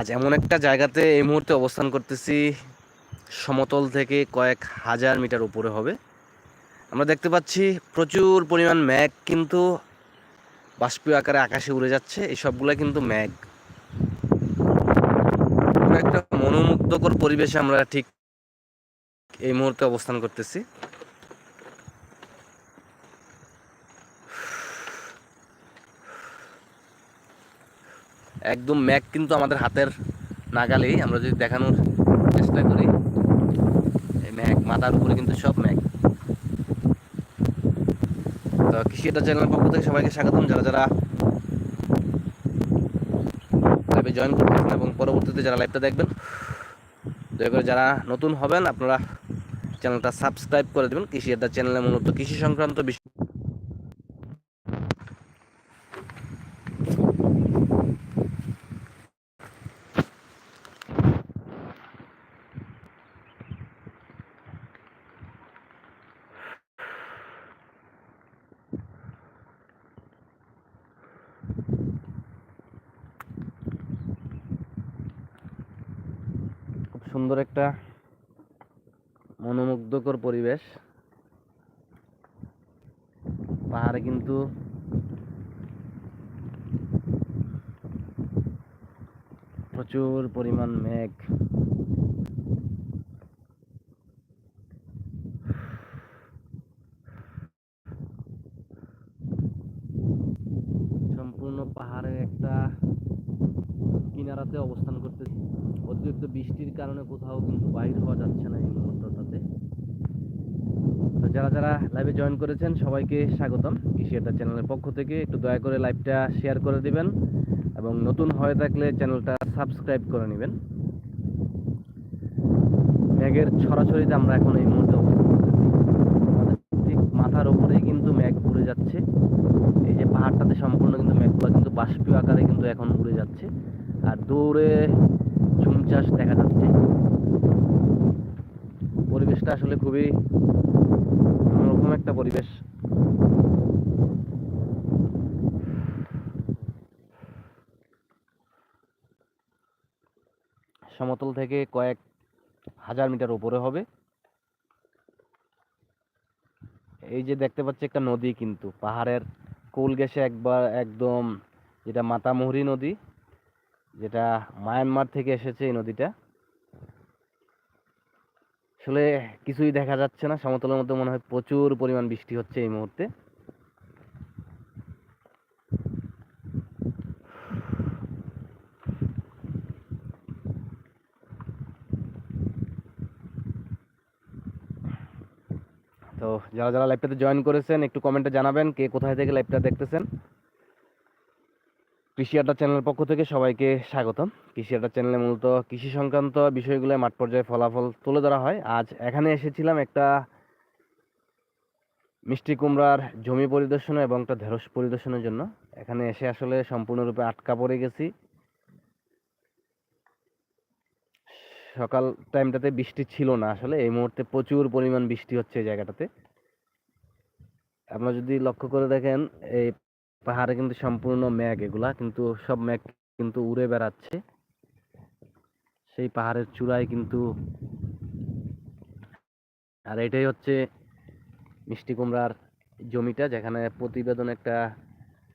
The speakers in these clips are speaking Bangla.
আজ এমন একটা জায়গাতে এই মুহূর্তে অবস্থান করতেছি। সমতল থেকে কয়েক হাজার মিটার উপরে হবে। আমরা দেখতে পাচ্ছি প্রচুর পরিমাণ ম্যাগ কিন্তু বাষ্পীয় আকারে আকাশে উড়ে যাচ্ছে। এই সবগুলো কিন্তু ম্যাগ একটা মনোমুগ্ধকর পরিবেশে আমরা ঠিক এই মুহূর্তে অবস্থান করতেছি। একদম ম্যাগ কিন্তু আমাদের হাতের নাগালেই। আমরা যদি দেখানোর চেষ্টা করি, এই ম্যাগ মাথার উপরে কিন্তু সব ম্যাগ তো কৃষি এটা চ্যানেলের পক্ষ থেকে সবাইকে স্বাগতম। যারা যারা লাইভে জয়েন করতেছেন এবং পরবর্তীতে যারা লাইভটা দেখবেন, দয়া করে যারা নতুন হবেন, আপনারা চ্যানেলটা সাবস্ক্রাইব করে দেবেন। কৃষি আড্ডা চ্যানেলে মূলত কৃষি সংক্রান্ত বিষয়। সুন্দর একটা মনোমুগ্ধকর পরিবেশ। পাহাড়ে কিন্তু প্রচুর পরিমাণ মেঘ। সম্পূর্ণ পাহাড়ের একটা কিনারাতে অবস্থান করতেছি। অতিরিক্ত বৃষ্টির কারণে কোথাও কিন্তু বাইর হওয়া যাচ্ছে না এই মুহূর্তটাতে তো যারা যারা লাইভে জয়েন করেছেন, সবাইকে স্বাগতম। কৃষি একটা চ্যানেলের পক্ষ থেকে একটু দয়া করে লাইভটা শেয়ার করে দিবেন এবং নতুন হয়ে থাকলে চ্যানেলটা সাবস্ক্রাইব করে নেবেন। মেঘের ছড়াছড়িতে আমরা এখন এই মুহূর্তে ঠিক মাথার উপরেই কিন্তু মেঘ উড়ে যাচ্ছে। এই যে পাহাড়টাতে সম্পূর্ণ কিন্তু মেঘগুলো কিন্তু বাষ্পীয় আকারে কিন্তু এখন উড়ে যাচ্ছে। আর দূরে ঝুম চাষ দেখা যাচ্ছে। পরিবেশটা আসলে খুবই অন্যরকম একটা পরিবেশ। সমতল থেকে কয়েক হাজার মিটার উপরে হবে। এই যে দেখতে পাচ্ছি একটা নদী কিন্তু, পাহাড়ের কোল গেছে একবার একদম যেটা মাতামুহুরী নদী যেটা মায়ানমার থেকে এসেছে এই নদীটা। আসলে কিছুই দেখা যাচ্ছে না, সমতলের মধ্যে মনে হয় প্রচুর পরিমাণ বৃষ্টি হচ্ছে এই মুহূর্তে। তো যারা যারা লাইভটাতে জয়েন করেছেন, একটু কমেন্টে জানাবেন কে কোথায় থেকে লাইভটা দেখতেছেন। কৃষি আড্ডা চ্যানেলের পক্ষ থেকে সবাইকে স্বাগতম। কৃষি আড্ডা চ্যানেলে মূলত কৃষি সংক্রান্ত বিষয়গুলো মাঠ পর্যায়ে ফলাফল তুলে ধরা হয়। আজ এখানে এসেছিলাম একটা মিষ্টি কুমড়ার জমি পরিদর্শন এবং একটা ঢেঁড়স পরিদর্শনের জন্য। এখানে এসে আসলে সম্পূর্ণরূপে আটকা পড়ে গেছি। সকাল টাইমটাতে বৃষ্টি ছিল না আসলে, এই মুহূর্তে প্রচুর পরিমাণ বৃষ্টি হচ্ছে এই জায়গাটাতে। আপনারা যদি লক্ষ্য করে দেখেন, এই পাহাড়ে কিন্তু সম্পূর্ণ ম্যাগ এগুলা, কিন্তু সব ম্যাগ কিন্তু উড়ে বেড়াচ্ছে। সেই পাহাড়ের চূড়ায় কিন্তু আর এটাই হচ্ছে মিষ্টি কুমড়ার জমিটা, যেখানে প্রতিবেদন একটা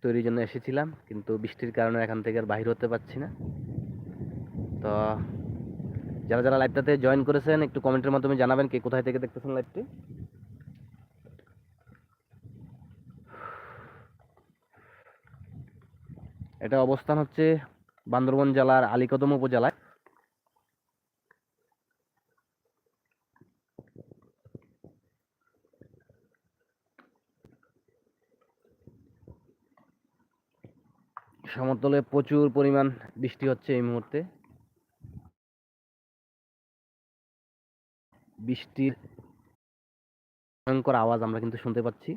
তৈরির জন্য এসেছিলাম, কিন্তু বৃষ্টির কারণে এখান থেকে আর বাহির হতে পারছি না। তো যারা যারা লাইভটাতে জয়েন করেছেন, একটু কমেন্টের মাধ্যমে জানাবেন কে কোথায় থেকে দেখতেছেন লাইভটি এটা অবস্থান হচ্ছে বান্দরবন জেলার আলীকদম উপজেলায়। সমতলে প্রচুর পরিমাণ বৃষ্টি হচ্ছে এই মুহূর্তে। বৃষ্টির ভয়ঙ্কর আওয়াজ আমরা কিন্তু শুনতে পাচ্ছি।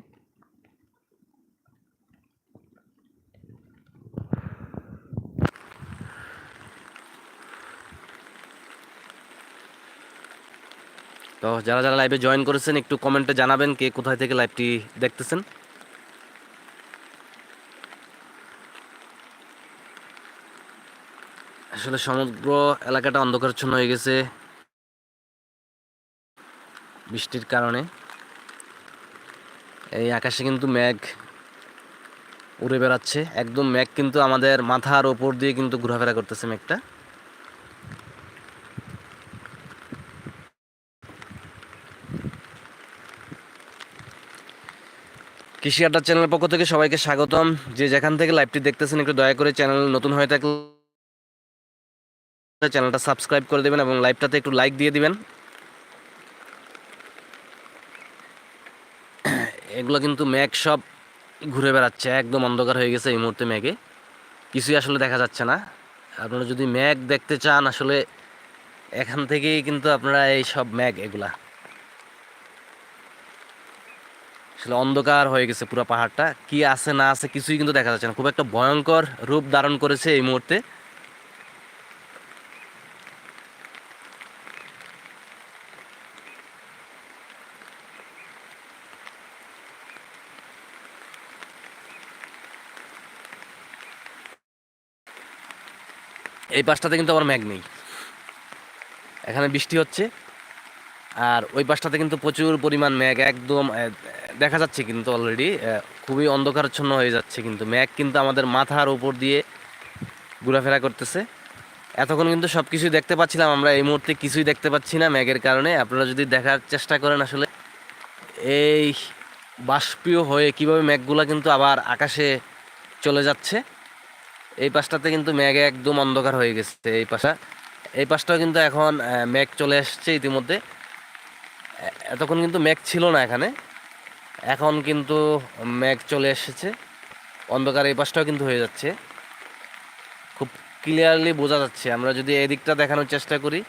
তো যারা যারা লাইভে জয়েন করেছেন, একটু কমেন্টে জানাবেন কে কোথায় থেকে লাইভটি দেখতেছেন। আসলে সমগ্র এলাকাটা অন্ধকারচ্ছন্ন হয়ে গেছে বৃষ্টির কারণে। এই আকাশে কিন্তু মেঘ উড়ে বেড়াচ্ছে, একদম মেঘ কিন্তু আমাদের মাথার ওপর দিয়ে কিন্তু ঘোরাফেরা করতেছে মেঘটা। কৃষি আড্ডা চ্যানেলের পক্ষ থেকে সবাইকে স্বাগতম। যে যেখান থেকে লাইভটি দেখতেছেন, একটু দয়া করে চ্যানেল নতুন হয়ে থাকলে চ্যানেলটা সাবস্ক্রাইব করে দেবেন এবং লাইভটাতে একটু লাইক দিয়ে দিবেন। এগুলো কিন্তু মেঘ সব ঘুরে বেড়াচ্ছে, একদম অন্ধকার হয়ে গেছে এই মুহূর্তে মেঘে কিছুই আসলে দেখা যাচ্ছে না। আপনারা যদি মেঘ দেখতে চান, আসলে এখান থেকেই কিন্তু আপনারা এই সব মেঘ এগুলা আসলে অন্ধকার হয়ে গেছে পুরো পাহাড়টা। কি আছে, না আছে কিছুই কিন্তু দেখা যাচ্ছে না। খুব একটা ভয়ঙ্কর রূপ ধারণ করেছে এই মুহূর্তে। এই পাশটাতে কিন্তু আবার মেঘ নেই। এখানে বৃষ্টি হচ্ছে। আর ওই পাশটাতে কিন্তু প্রচুর পরিমাণ মেঘ, একদম দেখা যাচ্ছে কিন্তু অলরেডি খুবই অন্ধকারচ্ছন্ন হয়ে যাচ্ছে কিন্তু। মেঘ কিন্তু আমাদের মাথার উপর দিয়ে ঘোরাফেরা করতেছে। এতক্ষণ কিন্তু সব কিছুই দেখতে পাচ্ছিলাম, আমরা এই মুহূর্তে কিছুই দেখতে পাচ্ছি না মেঘের কারণে। আপনারা যদি দেখার চেষ্টা করেন আসলে, এই বাষ্পীয় হয়ে কীভাবে মেঘগুলো কিন্তু আবার আকাশে চলে যাচ্ছে, এই পাশটাতে কিন্তু মেঘে একদম অন্ধকার হয়ে গেছে এই পাশা এই পাশটাও কিন্তু এখন মেঘ চলে এসছে ইতিমধ্যে। এতক্ষণ কিন্তু মেঘ ছিল না এখানে। এখন কিন্তু মেঘ চলে এসেছে। অন্ধকার এই পাশটাও কিন্তু হয়ে যাচ্ছে। খুব ক্লিয়ারলি বোঝা যাচ্ছে। আমরা যদি এই দিকটা দেখানোর চেষ্টা করি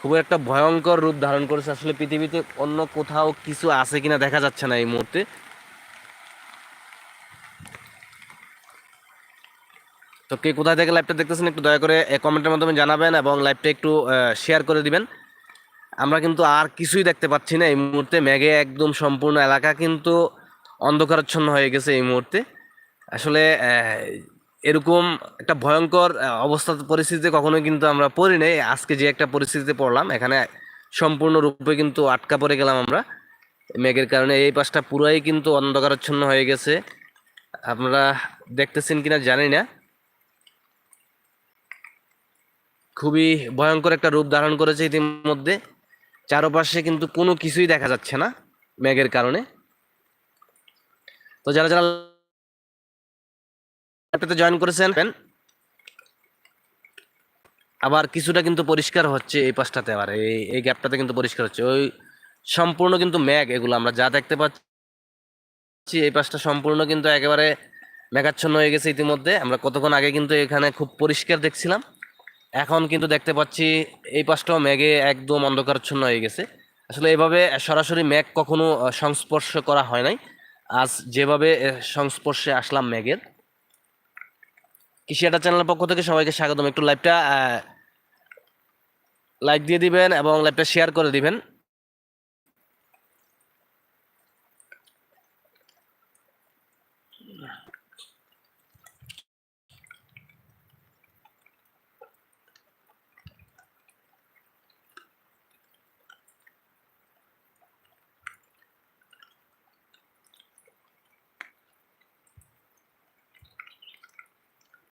খুব একটা ভয়ঙ্কর রূপ ধারণ করেছে আসলে পৃথিবীতে। অন্য কোথাও কিছু আছে কিনা দেখা যাচ্ছে না এই মুহূর্তে। তো কে কোথায় থেকে লাইভটা দেখতেছেন একটু দয়া করে কমেন্টের মাধ্যমে জানাবেন এবং লাইভটা একটু শেয়ার করে দিবেন। আমরা কিন্তু আর কিছুই দেখতে পাচ্ছি না এই মুহূর্তে। মেঘে একদম সম্পূর্ণ এলাকা কিন্তু অন্ধকারাচ্ছন্ন হয়ে গেছে এই মুহূর্তে। আসলে এরকম একটা ভয়ঙ্কর অবস্থা পরিস্থিতিতে কখনোই কিন্তু আমরা পড়ি নাই। আজকে যে একটা পরিস্থিতিতে পড়লাম, এখানে সম্পূর্ণ রূপে কিন্তু আটকা পড়ে গেলাম আমরা। মেঘের কারণে এই পাশটা পুরাই কিন্তু অন্ধকারাচ্ছন্ন হয়ে গেছে। আপনারা দেখতেছেন কিনা জানি না। খুবই ভয়ঙ্কর একটা রূপ ধারণ করেছে ইতিমধ্যে। চারপাশে কিন্তু কোনো কিছুই দেখা যাচ্ছে না মেঘের কারণে। তো যারা যারা জয়েন করেছেন, আবার কিছুটা কিন্তু পরিষ্কার হচ্ছে এই পাশটাতে আবার, এই এই গ্যাপটাতে কিন্তু পরিষ্কার হচ্ছে। ওই সম্পূর্ণ কিন্তু মেঘ এগুলো, আমরা যা দেখতে পাচ্ছি এই পাশটা সম্পূর্ণ কিন্তু একেবারে মেঘাচ্ছন্ন হয়ে গেছে ইতিমধ্যে। আমরা কতক্ষণ আগে কিন্তু এখানে খুব পরিষ্কার দেখছিলাম। এখন কিন্তু দেখতে পাচ্ছি এই পাশটাও মেঘে একদম অন্ধকারচ্ছন্ন হয়ে গেছে। আসলে এভাবে সরাসরি মেঘ কখনো সংস্পর্শ করা হয় নাই। আজ যেভাবে সংস্পর্শে আসলাম মেঘের। কৃষি আটা চ্যানেলের পক্ষ থেকে সবাইকে স্বাগতম। একটু লাইভটা লাইক দিয়ে দিবেন এবং লাইভটা শেয়ার করে দিবেন।